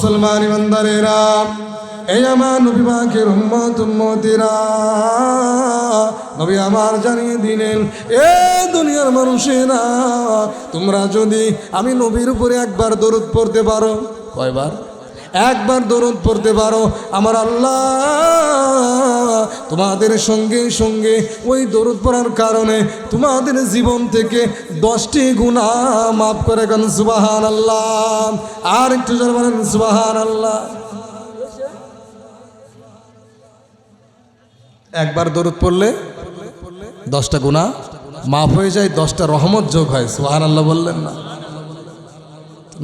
মুসলমান ইমানদারেরা এই আমার নবী পাকের উম্মত, উম্মতিরা। নবী আমার জানিয়ে দিলেন, এ দুনিয়ার মানুষেরা, তোমরা যদি আমি নবীর উপরে একবার দরুদ পড়তে পারো। কয়বার? একবার দরুদ পড়তে পারো। আমার আল্লাহ তোমাদের সঙ্গে সঙ্গে ওই দরুদ পড়ার কারণে তোমাদের জীবন থেকে দশটি গুণা মাফ করে গেল সুবাহান আল্লাহ আর একটু জোর বলেন সুবাহান আল্লাহ একবার দরুদ পড়লে দশটা গুণা মাফ হয়ে যায়, দশটা রহমত যোগ হয় সুহান আল্লাহ বললেন না।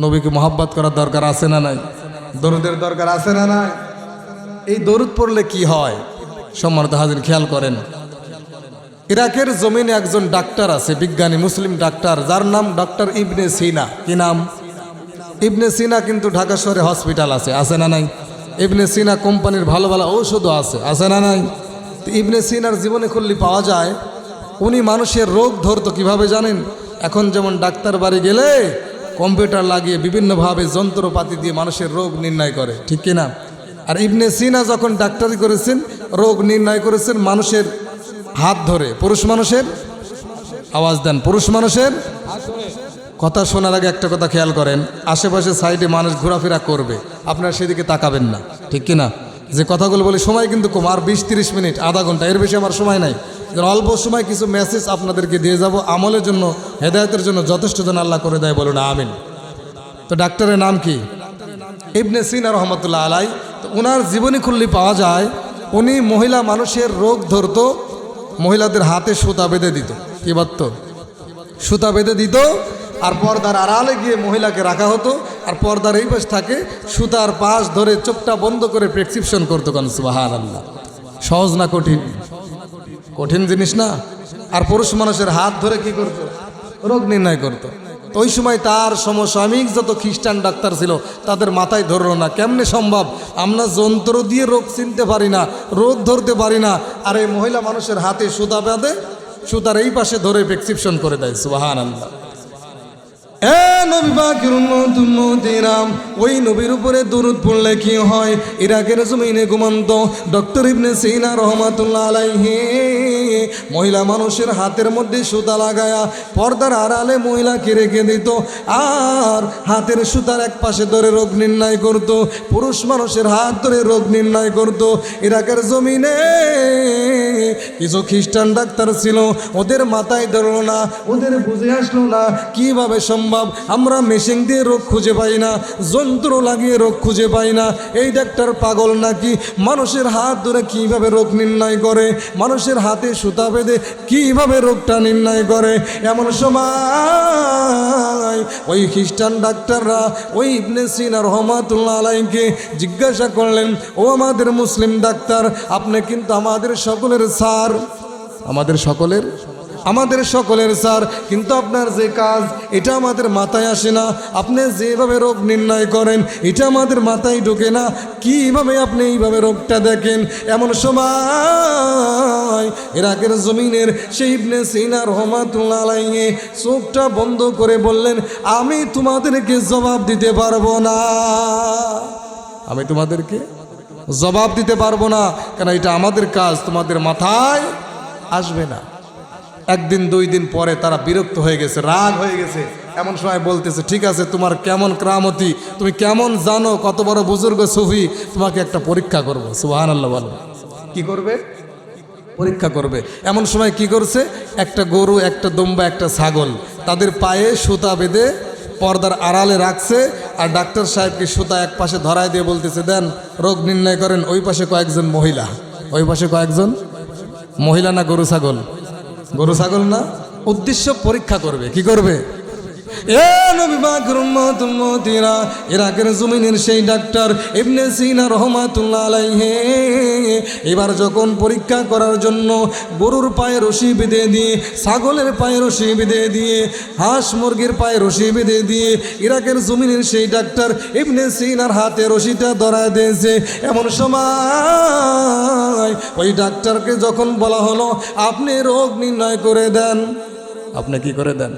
নবীকে মহাব্বাত করার দরকার আছে না নাই? দরুদের দরকার আছে না নাই? এই দরুদ পড়লে কি হয়? সম্মানিত হাজির, খেয়াল করেন। ইরাকের জমিনে একজন ডাক্তার আছে, বিজ্ঞানী, মুসলিম ডাক্তার, যার নাম ডাক্তার ইবনে সিনা। কি নাম? ইবনে সিনা কিন্তু ঢাকা শহরে হসপিটাল আছে আছে না নাই? ইবনে সিনা কোম্পানির ভালো ভালো ঔষধও আছে আছে না নাই? ইবনে সিনার জীবনে খুললি পাওয়া যায়, উনি মানুষের রোগ ধরতো কীভাবে জানেন? এখন যেমন ডাক্তার বাড়ি গেলে কম্পিউটার লাগিয়ে বিভিন্নভাবে যন্ত্রপাতি দিয়ে মানুষের রোগ নির্ণয় করে, ঠিক কিনা? আর ইবনে সিনা যখন ডাক্তারি করেছেন, রোগ নির্ণয় করেছেন, মানুষের হাত ধরে, পুরুষ মানুষের আওয়াজ দেন, পুরুষ মানুষের কথা শোনার আগে একটা কথা খেয়াল করেন, আশেপাশে সাইডে মানুষ ঘোরাফেরা করবে, আপনারা সেদিকে তাকাবেন না, ঠিক কি না যে কথাগুলো বলি, সময় কিন্তু কম, আর বিশ তিরিশ মিনিট, আধা ঘণ্টা, এর বেশি আমার সময় নাই। অল্প সময় কিছু মেসেজ আপনাদেরকে দিয়ে যাব। আমলের জন্য, হেদায়তের জন্য যথেষ্ট যেন আল্লাহ করে দেয়, বলুন, আমিন। তো ডাক্তারের নাম কি? ইবনে সিনা রহমতুল্লাহ আলাই। তো ওনার জীবনী খুললি পাওয়া যায়, উনি মহিলা মানুষের রোগ ধরতো, মহিলাদের হাতে সুতা বেঁধে দিত। কি বাত্ত সুতা বেঁধে দিত, আর পর্দার আড়ালে গিয়ে মহিলাকে রাখা হতো, আর পর্দার এই পাশ থাকে, সুতার পাশ ধরে চোখটা বন্ধ করে প্রেসক্রিপশন করতো, কারণ আল্লাহ সহজ না কঠিন? কঠিন জিনিস না? আর পুরুষ মানুষের হাত ধরে কি করতো? রোগ নির্ণয় করতো। ওই সময় তার সমসাময়িক যত খ্রিস্টান ডাক্তার ছিল, তাদের মাথায় ধরল না। কেমনে সম্ভব? আমরা যন্ত্র দিয়ে রোগ চিনতে পারি না, রোগ ধরতে পারি না। আর এই মহিলা মানুষের হাতে সুতা বেঁধে সুতার এই পাশে ধরে প্রেসক্রিপশন করে দেয় সুবাহান আল্লাহ এ নবী পাকের উম্মত উম্মতিরাম নবীর উপরে পড়লে কি হয়? ইরাকের জমিনে ডক্টর ইবনে মহিলা মানুষের হাতের মধ্যে সুতা লাগায়া পর্দার আড়ালে মহিলাকে রেখে দিত, আর হাতের সুতার এক পাশে ধরে রোগ নির্ণয় করত, পুরুষ মানুষের হাত ধরে রোগ নির্ণয় করত। ইরাকের জমিনে কিছু খ্রিস্টান ডাক্তার ছিল, ওদের মাথায় ধরলো না, ওদের বুঝে আসলো না কীভাবে সম্ভব আমরা মেশিন দিয়ে রোগ খুঁজে পাই না, যন্ত্র লাগিয়ে রোগ খুঁজে পাই না। এই ডাক্তার পাগল নাকি? মানুষের হাত ধরে কীভাবে রোগ নির্ণয় করে? মানুষের হাতে সুতা বেঁধে কীভাবে রোগটা নির্ণয় করে? এমন সময় ওই খ্রিস্টান ডাক্তাররা ওই ইবনে সিনা রহমাতুল্লাহ আলাইকে জিজ্ঞাসা করলেন, ও আমাদের মুসলিম ডাক্তার, আপনি কিন্তু আমাদের সকলের স্যার। আমাদের সকলের আমাদের সকলের স্যার, কিন্তু আপনার যে কাজ, এটা আমাদের মাথায় আসে না। আপনি যেভাবে রোগ নির্ণয় করেন, এটা আমাদের মাথায় ঢোকে না। কীভাবে আপনি এইভাবে রোগটা দেখেন? এমন সময় এর ইরাকের জমিনের সেই ইবনে সিনা রহমাতুল্লাহ চোখটা বন্ধ করে বললেন, আমি তোমাদেরকে জবাব দিতে পারব না। আমি তোমাদেরকে জবাব দিতে পারব না, কেন এটা আমাদের কাজ, তোমাদের মাথায় আসবে না। একদিন, দুই দিন পরে তারা বিরক্ত হয়ে গেছে, রাগ হয়ে গেছে। এমন সময় বলতেছে, ঠিক আছে, তোমার কেমন ক্রামতি? তুমি কেমন জানো? কত বড় বুজুর্গ সুফি? তোমাকে একটা পরীক্ষা করব। সুবাহান আল্লাহ বলো। কি করবে? পরীক্ষা করবে। এমন সময় কি করছে? একটা গরু, একটা দম্বা, একটা ছাগল, তাদের পায়ে সুতা বেঁধে পর্দার আড়ালে রাখছে আর ডাক্তার সাহেবকে সুতা এক পাশে ধরায় দিয়ে বলতেছে, দেন, রোগ নির্ণয় করেন, ওই পাশে কয়েকজন মহিলা। ওই পাশে কয়েকজন মহিলা না গরু, ছাগল? গরু ছাগল না? উদ্দেশ্য পরীক্ষা করবে। কি করবে? এ নবী পাকের উম্মত উম্মতিরা, ইরাকের জমিনের সেই ডাক্তার ইবনে সিনা রহমাতুল্লাহ আলাইহি, এবার যখন পরীক্ষা করার জন্য গরুর পায়ে রশি বেঁধে দিয়ে, ছাগলের পায়ে রশি বেঁধে দিয়ে, হাঁস মুরগির পায়ে রশি বেঁধে দিয়ে ইরাকের জমিনের সেই ডাক্তার ইবনে সিনার হাতে রশিটা ধরায় দিয়েছে, এমন সময় ওই ডাক্তারকে যখন বলা হলো, আপনি রোগ নির্ণয় করে দেন। আপনি কি করে দেন?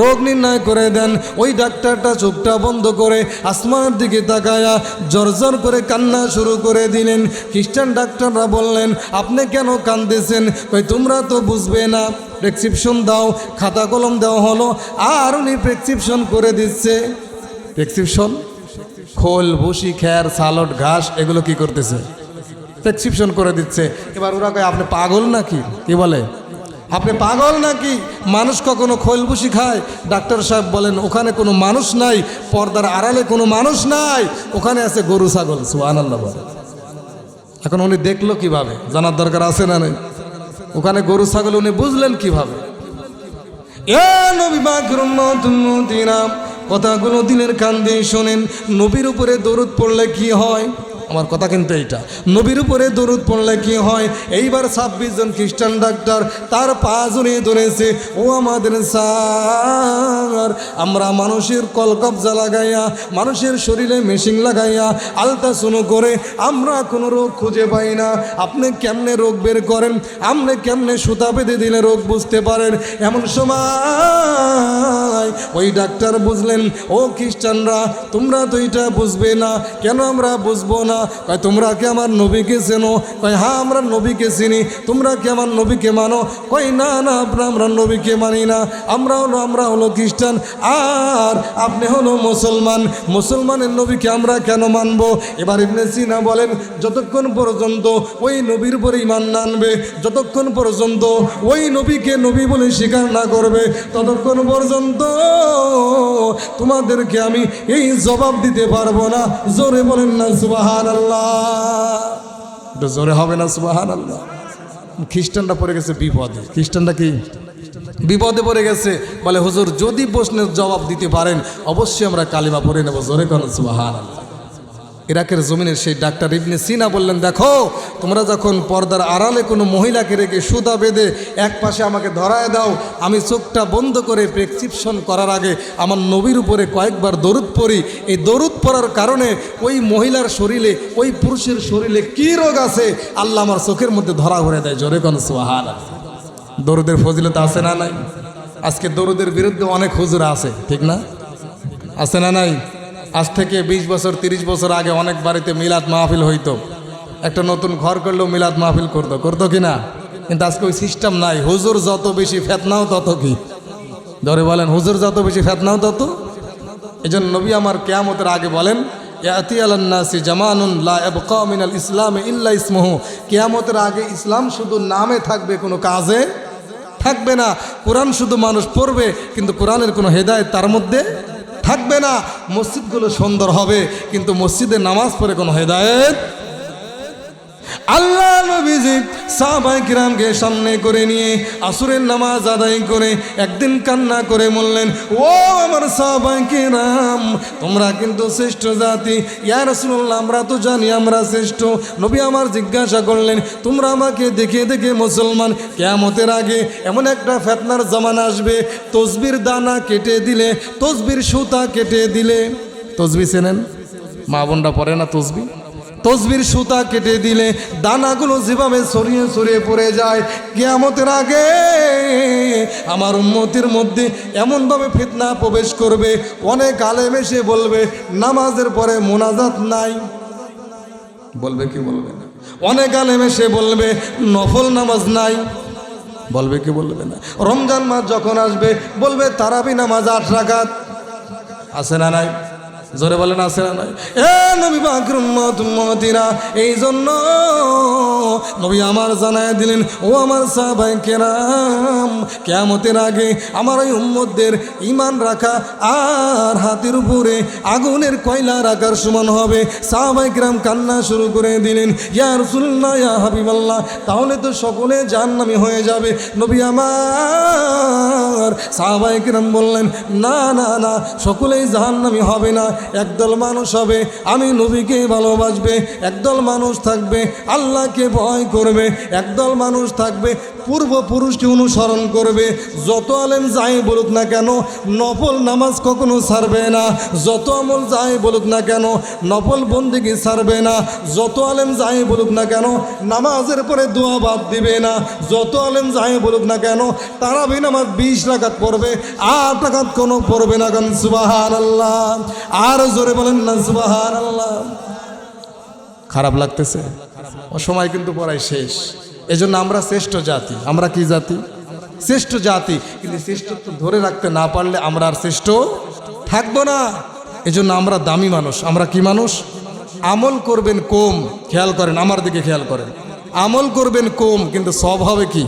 রোগ নির্ণয় করে দেন। ওই ডাক্তারটা চোখটা বন্ধ করে আসমানের দিকে তাকায়া জর্জর করে কান্না শুরু করে দিলেন। খ্রিস্টান ডাক্তাররা বললেন, আপনি কেন কান্দেছেন কই, তোমরা তো বুঝবে না। প্রেসক্রিপশন দাও, খাতা কলম দেওয়া হলো, আর উনি প্রেসক্রিপশন করে দিচ্ছে। প্রেসক্রিপশন? খোল, ভুসি, খ্যার, সালট, ঘাস, এগুলো কি করতেছে? প্রেসক্রিপশন করে দিচ্ছে। এবার ওরা কয়, আপনি পাগল নাকি? কি বলে? আপনি পাগল নাকি? মানুষ কখনো খোলবুসি খায়? ডাক্তার সাহেব বলেন, ওখানে কোনো মানুষ নাই, পর্দার আড়ালে কোনো মানুষ নাই, ওখানে আছে গরু, ছাগল। সুহান আল্লাহ এখন উনি দেখল কীভাবে? জানার দরকার আছে না নেই? ওখানে গরু, ছাগল উনি বুঝলেন কীভাবে? কথাগুলো দিনের কান দিয়ে শোনেন, নবীর উপরে দরুদ পড়লে কি হয়? আমার কথা কিন্তু এইটা। নবীর উপরে দরুদ পড়লে কি হয়? এইবার ছাব্বিশ জন খ্রিস্টান ডাক্তার তার পা জড়িয়ে ধরেছে, ও আমাদের সার আমরা মানুষের কলকবজা লাগাইয়া মানুষের শরীরে মেশিন লাগাইয়া আলতা শুনো করে আমরা কোনো রোগ খুঁজে পাই না। আপনি কেমনে রোগ বের করেন? আপনি কেমনে সুতা বেঁধে দিলে রোগ বুঝতে পারেন? এমন সময় ওই ডাক্তার বুঝলেন, ও খ্রিস্টানরা, তোমরা তো এটা বুঝবে না। কেন আমরা বুঝব না? কয়, তোমরা কি আমার নবীকে চেনো? কয় হ্যাঁ আমরা নবীকে চিনি। তোমরা কি আমার নবীকে মানো? কয়, না না, আমরা আমরা নবীকে মানি না। আমরা হলো আমরা হলো খ্রিস্টান। আর আপনি হলো মুসলমান। মুসলমানের নবীকে আমরা কেন মানবো? এবার ইবনে সিনা বলেন, যতক্ষণ পর্যন্ত ওই নবীর উপরে ইমান না আনবে, যতক্ষণ পর্যন্ত ওই নবীকে নবী বলে স্বীকার না করবে, ততক্ষণ পর্যন্ত তোমাদেরকে আমি এই জবাব দিতে পারব না। জোরে বলেন না জোরে হবে না সুবাহান আল্লাহ খ্রিস্টানরা পড়ে গেছে বিপদে। খ্রিস্টানরা কি? বিপদে পড়ে গেছে। বলে, হুজুর, যদি প্রশ্নের জবাব দিতে পারেন, অবশ্যই আমরা কালিমা পড়ে নেব। জোরে করেন সুবাহান আল্লাহ ইরাকের জমিনের সেই ডাক্তার ইবনে সিনা বললেন, দেখো, তোমরা যখন পর্দার আড়ালে কোনো মহিলাকে রেখে সুতা বেঁধে এক পাশে আমাকে ধরায় দাও, আমি চোখটা বন্ধ করে প্রেসক্রিপশন করার আগে আমার নবীর উপরে কয়েকবার দরুদ পড়ি। এই দরুদ পড়ার কারণে ওই মহিলার শরীরে, ওই পুরুষের শরীরে কি রোগ আছে? আল্লাহ আমার চোখের মধ্যে ধরা ভরে দেয়, জোরে কোন সোহান দরুদের ফজিলত আছে না নাই? আজকে দরুদের বিরুদ্ধে অনেক হুজুর আছে, ঠিক না? আছে না নাই? আজ থেকে ২০ বছর ৩০ বছর আগে অনেক বাড়িতে মিলাদ মাহফিল হইতো। একটা নতুন ঘর করলেও মিলাদ মাহফিল করতো। করতো কি না? কিন্তু আজকে ওই সিস্টেম নাই। হুজুর যত বেশি ফেতনাও তত কি? ধরে বলেন, হুজুর যত বেশি ফেতনাও তত। এই জন্য নবী আমার কেয়ামতের আগে বলেন ইসমহু। কেয়ামতের আগে ইসলাম শুধু নামে থাকবে, কোনো কাজে থাকবে না। কোরআন শুধু মানুষ পড়বে, কিন্তু কোরআনের কোনো হেদায়েত তার মধ্যে থাকবে না। মসজিদগুলো সুন্দর হবে কিন্তু মসজিদে নামাজ পড়ে কোনো হেদায়েত আল্লাহ নবীজি সাহাবাই কিরামকে সামনে করে নিয়ে আসুরের নামাজ আদায় করে একদিন কান্না করে বললেন, ও আমার সাহাবাই কিরাম, তোমরা কিন্তু শ্রেষ্ঠ জাতি। ইয়া রাসূলুল্লাহ, আমরা তো জানি আমরা শ্রেষ্ঠ। নবী আমার জিজ্ঞাসা করলেন, তোমরা আমাকে দেখে দেখে মুসলমান, কেয়ামতের আগে এমন একটা ফেতনার জামানা আসবে, তসবির দানা কেটে দিলে, তসবির সুতা কেটে দিলে। তসবি চেনেন? মা বোনরা পড়ে না তসবি? তসবির সুতা কেটে দিলে দানাগুলো যেভাবে সরিয়ে সরিয়ে পড়ে যায়, কেয়ামতের আগে আমার উন্নতির মধ্যে এমনভাবে ফিতনা প্রবেশ করবে। অনেক আলেম এসে বলবে, নামাজের পরে মোনাজাত নাই। বলবে কি বলবে না? অনেক আলেম এসে বলবে, নফল নামাজ নাই। বলবে কি বলবে না? রমজান মাস যখন আসবে, বলবে, তারাবি নামাজ আট রাকাত। আছে না নাই? জোরে বলেন, আছে না এ নবী বাকরুম্মতিরা এই জন্য নবী আমার জানায় দিলেন, ও আমার সাহাবাই কেরাম, কেয়ামতের আগে আমার ওই উম্মতদের ইমান রাখা আর হাতের উপরে আগুনের কয়লা রাখার সমান হবে। সাহাবাই কেরাম কান্না শুরু করে দিলেন, ইয়া রসুল্লাহ ইয়া হাবিবাল্লাহ, তাহলে তো সকলে জাহান্নামী হয়ে যাবে। নবী আমার সাহাবাই কেরাম বললেন, না না না, সকলেই জাহান্নামী হবে না। একদল মানুষ হবে, আমি নবীকে ভালোবাসবে, একদল মানুষ থাকবে, আল্লাহকে ভয় করবে, একদল মানুষ থাকবে, পূর্বপুরুষকে অনুসরণ করবে, যত আলেম যাই বলুক না কেন, নফল নামাজ কখনো ছাড়বে না, যত আমল যাই বলুক না কেন, নফল বন্দিকে ছাড়বে না, যত আলেম যাই বলুক না কেন, নামাজের পরে দোয়া বাদ দিবে না, যত আলেম যাই বলুক না কেন, তারাবি নামাজ বিশ রাকাত পড়বে, আট রাকাত কোনো পড়বে না কেন সুবাহান আল্লাহ আর জোরে বলেন না আল্লাহ খারাপ লাগতেছে? ও সময় কিন্তু পড়াই শেষ। এজন্য আমরা শ্রেষ্ঠ জাতি। আমরা কি জাতি? শ্রেষ্ঠ জাতি। কিন্তু শ্রেষ্ঠত্ব ধরে রাখতে না পারলে আমরা আর শ্রেষ্ঠ থাকব না। এজন্য আমরা দামি মানুষ। আমরা কি মানুষ? আমল করবেন কম? খেয়াল করেন, আমার দিকে খেয়াল করেন। আমল করবেন কম, কিন্তু সব হবে কি?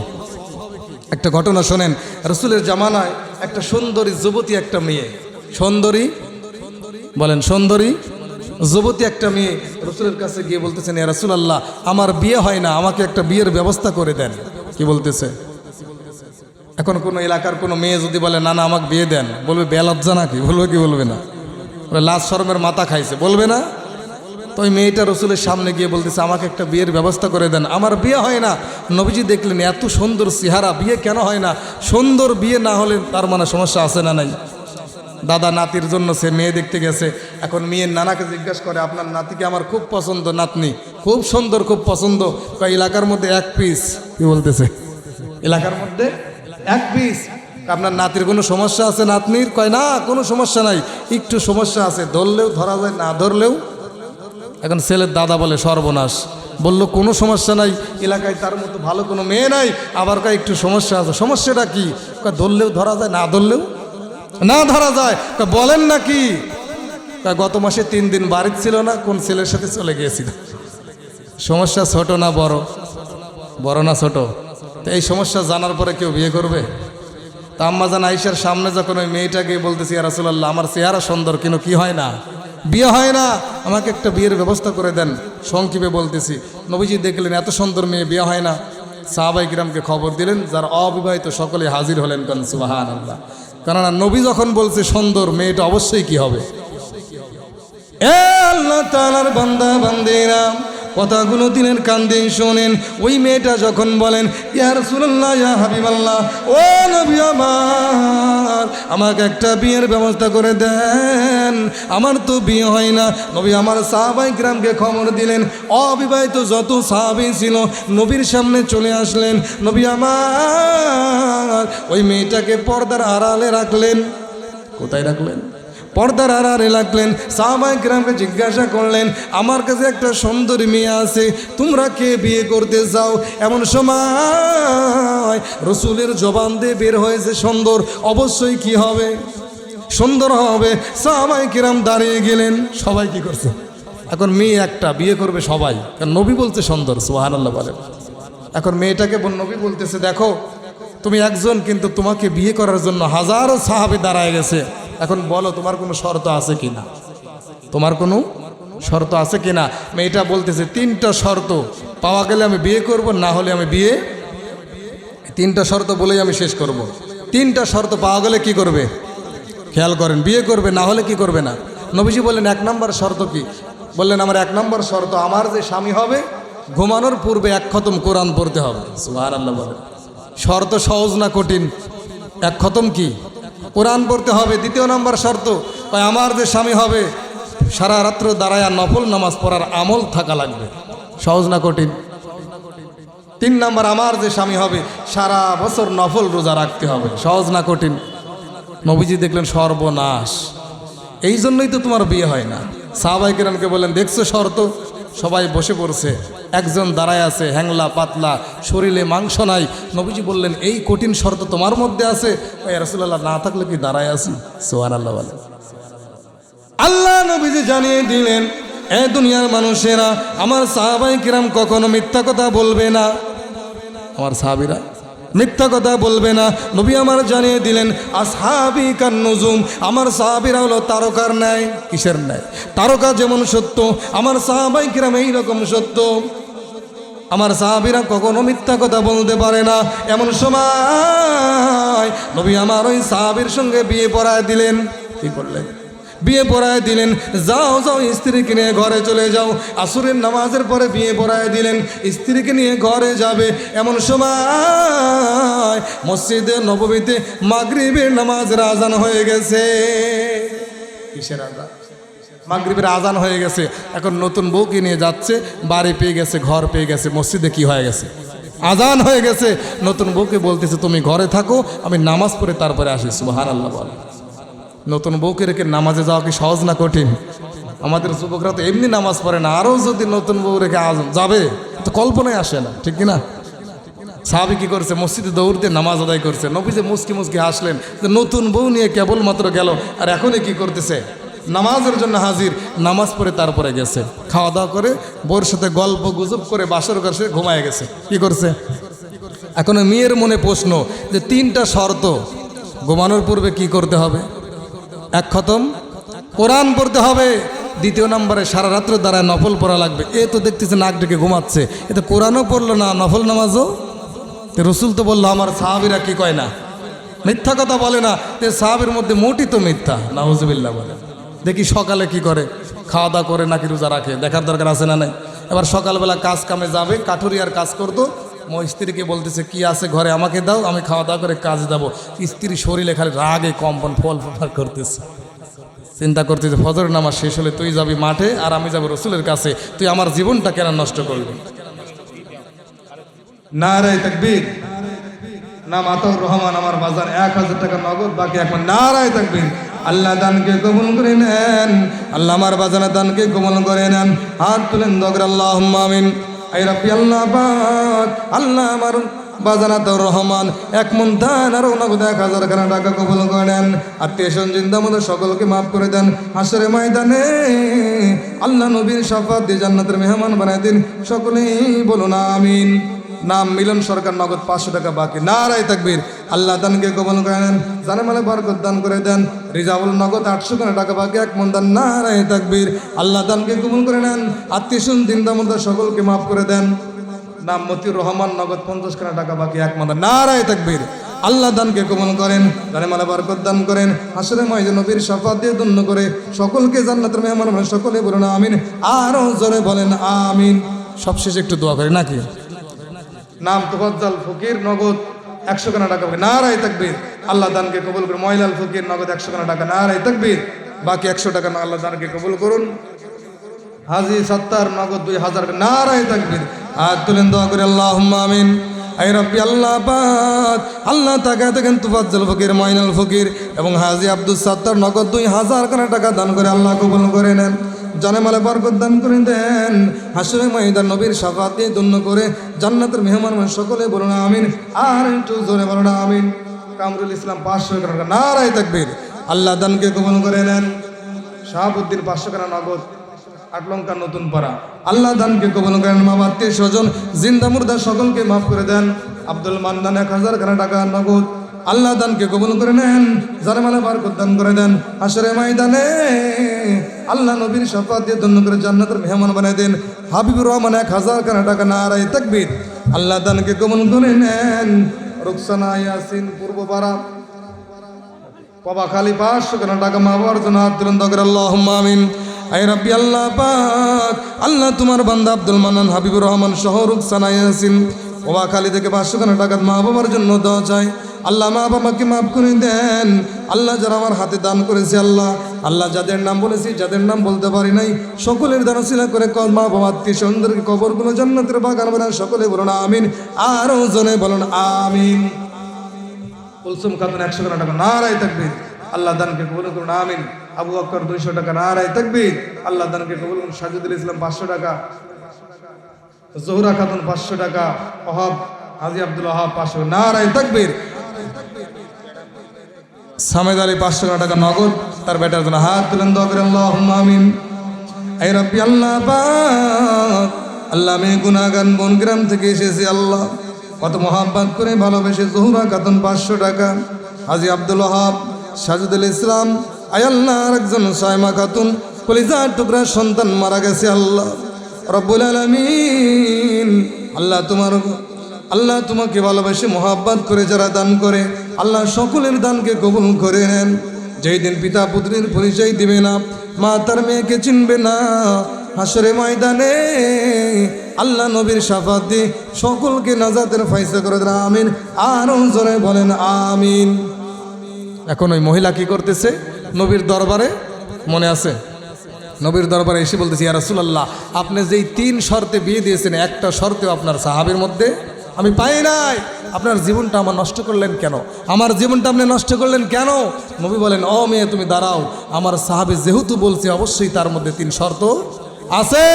একটা ঘটনা শোনেন। রসুলের জামানায় একটা সুন্দরী যুবতী একটা মেয়ে। সুন্দরী বলেন, সুন্দরী, যুবতী একটা মেয়ে রসুলের কাছে গিয়ে বলতেছেন ইয়া রসুল আল্লাহ আমার বিয়ে হয় না, আমাকে একটা বিয়ের ব্যবস্থা করে দেন। কি বলতেছে? এখন কোনো এলাকার কোনো মেয়ে যদি বলে, না না, আমাকে বিয়ে দেন, বলবে বেলজ্জা নাকি? বলবে কি বলবে না? লাশ শরমের মাথা খাইছে, বলবে না? তো ওই মেয়েটা রসুলের সামনে গিয়ে বলতেছে, আমাকে একটা বিয়ের ব্যবস্থা করে দেন। আমার বিয়ে হয় না। নবীজি দেখলেন, এত সুন্দর চেহারা, বিয়ে কেন হয় না? সুন্দর বিয়ে না হলে তার মানে সমস্যা আছে না নাই? দাদা নাতির জন্য সে মেয়ে দেখতে গেছে। এখন মেয়ের নানাকে জিজ্ঞাসা করে, আপনার নাতিকে আমার খুব পছন্দ নাতনি। খুব সুন্দর, খুব পছন্দ। এলাকার মধ্যে এক পিস কি বলতেছে? এলাকার মধ্যে এক পিস আপনার নাতির কোনো সমস্যা আছে নাতনির? কয়, না, কোনো সমস্যা নাই। একটু সমস্যা আছে। ধরলেও ধরা যায়, না ধরলেও। এখন ছেলের দাদা বলে, সর্বনাশ। বলল, কোনো সমস্যা নাই। এলাকায় তার মতো ভালো কোনো মেয়ে নাই। আবার কয়, একটু সমস্যা আছে। সমস্যাটা কি? ধরলেও ধরা যায়, না ধরলেও। না ধরা যায়। বলেন না কি? গত মাসে তিন দিন বাড়ির ছিল না, কোন ছেলের সাথে চলে গিয়েছিল? সমস্যা ছোট না বড়? বড় না ছোট? তো এই সমস্যা জানার পরে কেউ বিয়ে করবে? তা আম্মাজান আইসার সামনে যখন ওই মেয়েটাকে বলতেছি রাসুলাল্লাহ, আমার চেহারা সুন্দর, কিন্তু কি হয় না? বিয়ে হয় না। আমাকে একটা বিয়ের ব্যবস্থা করে দেন। সংক্ষেপে বলতেছি, নবীজি দেখলেন, এত সুন্দর মেয়ে, বিয়ে হয় না। সাহাবাই কিরামকে খবর দিলেন, যার অবিবাহিত সকলে হাজির হলেন কারণ সুবাহান আল্লাহ কেননা নবী যখন বলছে সুন্দর মেয়েটা অবশ্যই কি হবে? এ আল্লাহ তালার বান্দা বান্দিরা কথাগুলো দিনের কান্দে শোনেন। ওই মেয়েটা যখন বলেন ইয়ার সুল্লাহ ইয়া হাবিবাল্লাহ, ও নবী আমার, আমাকে একটা বিয়ের ব্যবস্থা করে দেন। আমার তো বিয়ে হয় না। নবী আমার সাহাবাই গ্রামকে খবর দিলেন, অবিবাহিত যত সাহাবি ছিল, নবীর সামনে চলে আসলেন। নবী আমার, ওই মেয়েটাকে পর্দার আড়ালে রাখলেন। কোথায় রাখলেন? পর্দার আড়ারে লাগলেন সাহাবাই গ্রামকে জিজ্ঞাসা করলেন, আমার কাছে একটা সুন্দরী মেয়ে আছে, তোমরা কে বিয়ে করতে চাও? এমন সময় রসুলের জবান দিয়ে বের হয়েছে সুন্দর, অবশ্যই কি হবে? সুন্দর হবে। সাহাবাই কিরাম দাঁড়িয়ে গেলেন, সবাই কি করছে? এখন মেয়ে একটা, বিয়ে করবে সবাই। কারণ নবী বলছে সুন্দর সোহান আল্লাহ বলেন এখন মেয়েটাকে নবী বলতেছে, দেখো, তুমি একজন, কিন্তু তোমাকে বিয়ে করার জন্য হাজারো সাহাবে দাঁড়ায় গেছে। এখন বলো, তোমার কোনো শর্ত আছে কি না তোমার কোনো শর্ত আছে কি না মেয়েটা বলতেছে, তিনটা শর্ত। পাওয়া গেলে আমি বিয়ে করব, না হলে আমি বিয়ে, তিনটা শর্ত বলেই আমি শেষ করব। তিনটা শর্ত পাওয়া গেলে কি করবে? খেয়াল করেন, বিয়ে করবে, না হলে কি করবে না? নবীজি বললেন, এক নম্বর শর্ত কি? বললেন, আমার এক নম্বর শর্ত, আমার যে স্বামী হবে, ঘুমানোর পূর্বে এক খতম কোরআন পড়তে হবে। সুহার আল্লাহ বলেন। শর্ত সহজ না কঠিন? এক খতম কি? কোরআন পড়তে হবে, দ্বিতীয় নম্বর শর্ত, কয় আমার যে স্বামী হবে, সারা রাত্র দাঁড়ায় নফল নামাজ পড়ার আমল থাকা লাগবে। সহজ না কঠিন? তিন নম্বর, আমার যে স্বামী হবে, সারা বছর নফল রোজা রাখতে হবে। সহজ না কঠিন? নবীজি দেখলেন সর্বনাশ। এই জন্যই তো তোমার বিয়ে হয় না। সাহাবাই কিরানকে বললেন, দেখছ শর্ত? সবাই বসে পড়ছে। একজন দাঁড়ায় আছে, হ্যাংলা, পাতলা, শরীরে মাংস নাই। নবীজি বললেন, এই কঠিন শর্ত তোমার মধ্যে আছে? রসুল্লাহ না থাকলে কি দাঁড়ায় আছি? সোহান আল্লাহ বলে। আল্লাহ নবীজি জানিয়ে দিলেন, এ দুনিয়ার মানুষেরা, আমার সাহাবাই কিরাম কখনো মিথ্যা কথা বলবে না? আমার সাহাবিরা? মিথ্যা কথা বলবে না। নবী আমার জানিয়ে দিলেন, আসহাবি নজুম আমার সাহাবিরা হলো তারকার ন্যায়, কিসের ন্যায়? তারকা যেমন সত্য, আমার সাহাবাই কিরাম এইরকম সত্য। আমার সাহাবিরা কখনো মিথ্যা কথা বলতে পারে না। এমন সময় নবী আমার ওই সাহাবির সঙ্গে বিয়ে পড়ায় দিলেন। কি করলেন? বিয়ে পড়ায় দিলেন। যাও যাও, স্ত্রীকে নিয়ে ঘরে চলে যাও। আসুরের নামাজের পরে বিয়ে পড়ায় দিলেন। স্ত্রীকে নিয়ে ঘরে যাবে এমন সময় মসজিদে নবমীতে মাগরিবের নামাজের আজান হয়ে গেছে। কিসের আজান? মাগরিবের আজান হয়ে গেছে। এখন নতুন বউকে নিয়ে যাচ্ছে, বাড়ি পেয়ে গেছে, ঘর পেয়ে গেছে, মসজিদে কি হয়ে গেছে? আজান হয়ে গেছে। নতুন বউকে বলতেছে, তুমি ঘরে থাকো, আমি নামাজ পড়ে তারপরে আসি। সুবাহান আল্লাহ বলে। নতুন বউকে রেখে নামাজে যাওয়া কি সহজ না কঠিন? আমাদের যুবকরা তো এমনি নামাজ পড়ে না, আরও যদি নতুন বউ রেখে যাবে, তো কল্পনায় আসে না, ঠিক না সাহাবি কি করছে? মসজিদে দৌড়তে নামাজ আদায় করছে। নবীজে মুসকি মুসকি হাসলেন, যে নতুন বউ নিয়ে কেবলমাত্র গেল, আর এখনই কি করতেছে? নামাজের জন্য হাজির, নামাজ পড়ে তারপরে গেছে। খাওয়া দাওয়া করে বউর সাথে গল্প গুজব করে বাসর করছে ঘুমায় গেছে। কি করছে? এখন মেয়ের মনে প্রশ্ন, যে তিনটা শর্ত, ঘুমানোর পূর্বে কি করতে হবে? এক খতম। কোরআন পড়তে হবে। দ্বিতীয় নম্বরে সারা রাত্র দ্বারায় নফল পড়া লাগবে। এ তো দেখতেছে নাক ডেকে ঘুমাচ্ছে। এ তো কোরআনও পড়ল না, নফল নামাজও। তো রসুল তো বলল, আমার সাহাবিরা কি কয় না? মিথ্যা কথা বলে না। তে সাহাবের মধ্যে মোটি তো মিথ্যা। নাউজবিল্লা বলে। দেখি সকালে কি করে? খাওয়া দাওয়া করে নাকি রোজা রাখে? দেখার দরকার আছে না নাই? এবার সকালবেলা কাজ কামে যাবে, কাঠুরিয়ার কাজ করতো। স্ত্রীকে বলতেছে, কি আছে ঘরে? আমাকে দাও, আমি খাওয়া দাওয়া করে কাজ দেবো স্ত্রী শরীরে খালি রাগে কম্পন, ফল ফল করতেছে। চিন্তা করতেছে ফজর নামাজ শেষ হলে তুই যাবি মাঠে আর আমি যাব রসুলের কাছে। তুই আমার জীবনটা কেন নষ্ট করবি? নারায় তাকবীর। নাম আতর রহমান, আমার বাজার এক হাজার টাকা নগদ, বাকি এখন নারায় তাকবীর। আল্লাহ দানকে কবুল করে নেন। আল্লাহ আমার বাজানা দানকে কবুল করে নেন। হাত তুলেন দগর আল্লাহ আমিন। রাব্বি আল্লাহ আল্লাহ আমার বাজানা রহমান। এক মন দান আর নগদ এক হাজার খানা টাকা কবল করে নেন। আত্মীয় জিন্দা মতো সকলকে মাফ করে দেন। হাসরে ময়দানে আল্লাহ নবীর সাফাত দিয়ে জান্নাতের মেহমান বানায় দিন। সকলেই বলুন আমিন। নাম মিলন সরকার নগদ পাঁচশো টাকা বাকি। না নারাই তাকবীর। আল্লাহ দানকে কবল করে নেন জানে মালে বরকত দান করে দেন। রিজাউল নগদ আটশো টাকা বাকি, এক মন দান। নারাই তাকবীর। আল্লাহ দানকে কবল করে নেন। আত্মীয় স্বজন দিনদা সকলকে মাফ করে দেন। নাম মতিউর রহমান নগদ পঞ্চাশ খানা টাকা বাকি, এক মন নারাই তাকবীর। আল্লাহ দানকে কবল করেন। জানে মালে বরকত দান করেন। আসলে ময়দে নবীর শপথ দিয়ে ধন্য করে সকলকে জান্নাতের মেহমান। সকলে বলুন আমিন। আরও জোরে বলেন আমিন। সবশেষে একটু দোয়া করি, নাকি? নাম তোফাজ্জাল ফকির, নগদ একশো কানা টাকা নারাই তাকবীর, আল্লাহ দানকে কবুল করুন। ময়লাল ফকির, নগদ একশো কানা টাকা। না নারাই তাকবীর, বাকি একশো টাকা না, আল্লাহ দানকে কবুল করুন। হাজি সত্তার, নগদ দুই হাজার নারাই তাকবীর আর তুলেন, দোয়া করে আল্লাহ আমিন। আই রব্বি, আল্লাহ পাক, আল্লাহ তাকে দেখেন তুফাজ্জল ফকির ময়নাল ফকির। এবং হাজি আব্দুল সত্তার, নগদ দুই হাজার খানা টাকা দান করে আল্লাহ কবুল করে নেন। জানেমালে বরকত দান করে দেন। হাসরে ময়দান নবীর সাফাত দিয়ে ধন্য করে জান্নাতের মেহমান মানে সকলে বলুন আমিন। আর একটু জোরে বলুন আমিন। কামরুল ইসলাম পাঁচশো টাকা নারায় তাকবীর। আল্লাহ দানকে কবুল করে নেন। শাহাবুদ্দিন পাঁচশো টাকা নগদ। আটলঙ্কা নতুন পাড়া। আল্লাহ দানকে কবল করেন মা আত্মীয় স্বজন জিন্দা মুর্দা সকলকে মাফ করে দেন। আব্দুল মান্দান এক হাজার টাকা নগদ। আল্লাহ দানকে কবুল করে নেন জানেমালে বারকত দান করে দেন। আসরে ময়দানে আল্লাহ নবীর শপথ দিয়ে ধন্য করে জান্নাতের মেহমান বানিয়ে দেন। হাবিবুর রহমান এক হাজার খানা টাকা নারাই তাকবীর। আল্লাহ দানকে কবুল করে নেন। রুকসানা, ইয়াসিন পূর্ব পাড়া বাবা খালি পাঁচশো কেন টাকা মা বাবার জন্য হাত তুলেন আল্লাহ আমিন। আই রাব্বি আল্লাহ পাক, আল্লাহ তোমার বান্দা আব্দুল মান্নান, হাবিবুর রহমান সহ রুকসানা, ইয়াসিন বাবা খালি থেকে পাঁচশো কেন টাকা মা বাবার জন্য দেওয়া চাই আল্লাহ মা বাবাকে মাফ করে দেন। আল্লাহ যারা আমার হাতে দান করেছে, আল্লাহ। আল্লাহ যাদের নাম বলেছি, যাদের নাম বলতে পারি নাই, সকলের দানশীলা করে মা বাবা, আত্মীয় সুন্দরকে কবরগুলো জান্নাতের বাগান বানান, সকলে বলুন আমিন। আরও জনে বলুন আমিন। কুলসুম খাতুন একশো টাকা, নারায় থাকবে আল্লাহ দানকে কবুল করুন, আমিন। আবু আক্কর দুইশো টাকা, নারায় থাকবে আল্লাহ দানকে কবুল করুন, সাজিদুল ইসলাম পাঁচশো টাকা। জোহরা খাতুন পাঁচশো টাকা, অহাব হাজি আব্দুল অহাব পাঁচশো, নারায় তাকবীর। সামেদ আলী পাঁচশো টাকা নগদ, তার বেটার জন্য হাত তুলেন, দোয়া আল্লাহ আল্লাহ, আমি গুনাগান বনগ্রাম থেকে এসেছি, আল্লাহ, কত মহাব্বাত করে ভালোবেসে জহুরা খাতুন পাঁচশো টাকা। হাজি আব্দুল ওহাব সাজুদুল ইসলাম আয়াল্লাহ একজন সায়মা খাতুন, কলিজার টুকরা সন্তান মারা গেছে, আল্লাহ, রব্বুল আলমিন। আল্লাহ, তোমার আল্লাহ তোমাকে ভালোবেসে, মহাব্বাত করে, যারা দান করে, আল্লাহ সকলের দানকে কবুল করে নেন। যেই দিন পিতা পুত্রের পরিচয় দিবে না, মা তার মেয়েকে চিনবে না, হাসরে ময়দানে আল্লাহ নবীর সাফাত সকলকে নাজাতের ফাইসা করে দেন, আমিন। আর জোরে বলেন, আমিন। এখন ওই মহিলা কি করতেছে? নবীর দরবারে মনে আছে? নবীর দরবারে এসে বলতেছি, ইয়া রাসূলুল্লাহ, আপনি যেই তিন শর্তে বিয়ে দিয়েছেন, একটা শর্তেও আপনার সাহাবের মধ্যে আমি পাই নাই। আপনার জীবনটা আমার নষ্ট করলেন কেন? আমার জীবনটা আপনি নষ্ট করলেন কেন? নবী বলেন অ মেয়ে, তুমি দাঁড়াও। আমার সাহাবে যেহেতু বলছে, অবশ্যই তার মধ্যে তিন শর্ত আছে।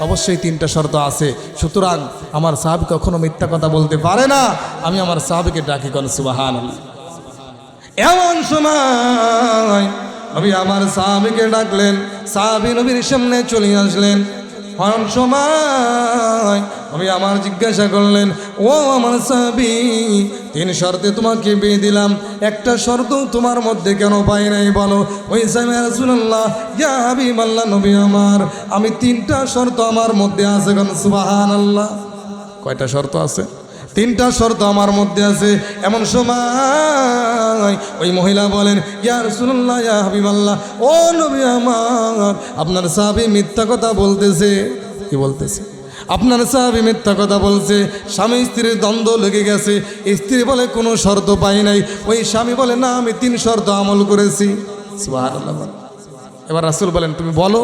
অবশ্যই তিনটা শর্ত আছে। সুতরাং আমার সাহাবি কখনো মিথ্যা কথা বলতে পারে না। আমি আমার সাহাবিকে ডাকি কোন সুবাহান এমন সময় নবী আমার সাহাবিকে ডাকলেন। সাহাবি নবীর সামনে চলে আসলেন। এমন সময় আমি আমার জিজ্ঞাসা করলেন, ও আমার সাবি তিন শর্তে তোমাকে বিয়ে দিলাম। একটা শর্ত তোমার মধ্যে কেন পাই নাই বলো? ওই সাহেব রাসূলুল্লাহ, ইয়া হাবিব আল্লাহ নবী আমার। আমি তিনটা শর্ত আমার মধ্যে আছে কেন? সুবাহান আল্লাহ কয়টা শর্ত আছে? তিনটা শর্ত আমার মধ্যে আছে। এমন সময় ওই মহিলা বলেন, ইয়া রাসূলুল্লাহ, ইয়া হাবিবাল্লাহ, ও নবী আমার, আপনার সাহাবী মিথ্যা কথা বলতেছে। কি বলতেছে? আপনার সাহাবী মিথ্যা কথা বলছে, স্বামী স্ত্রীর দ্বন্দ্ব লেগে গেছে, স্ত্রী বলে কোনো শর্ত পাই নাই। ওই স্বামী বলে, না, আমি তিন শর্ত আমল করেছি। এবার রাসূল বলেন, তুমি বলো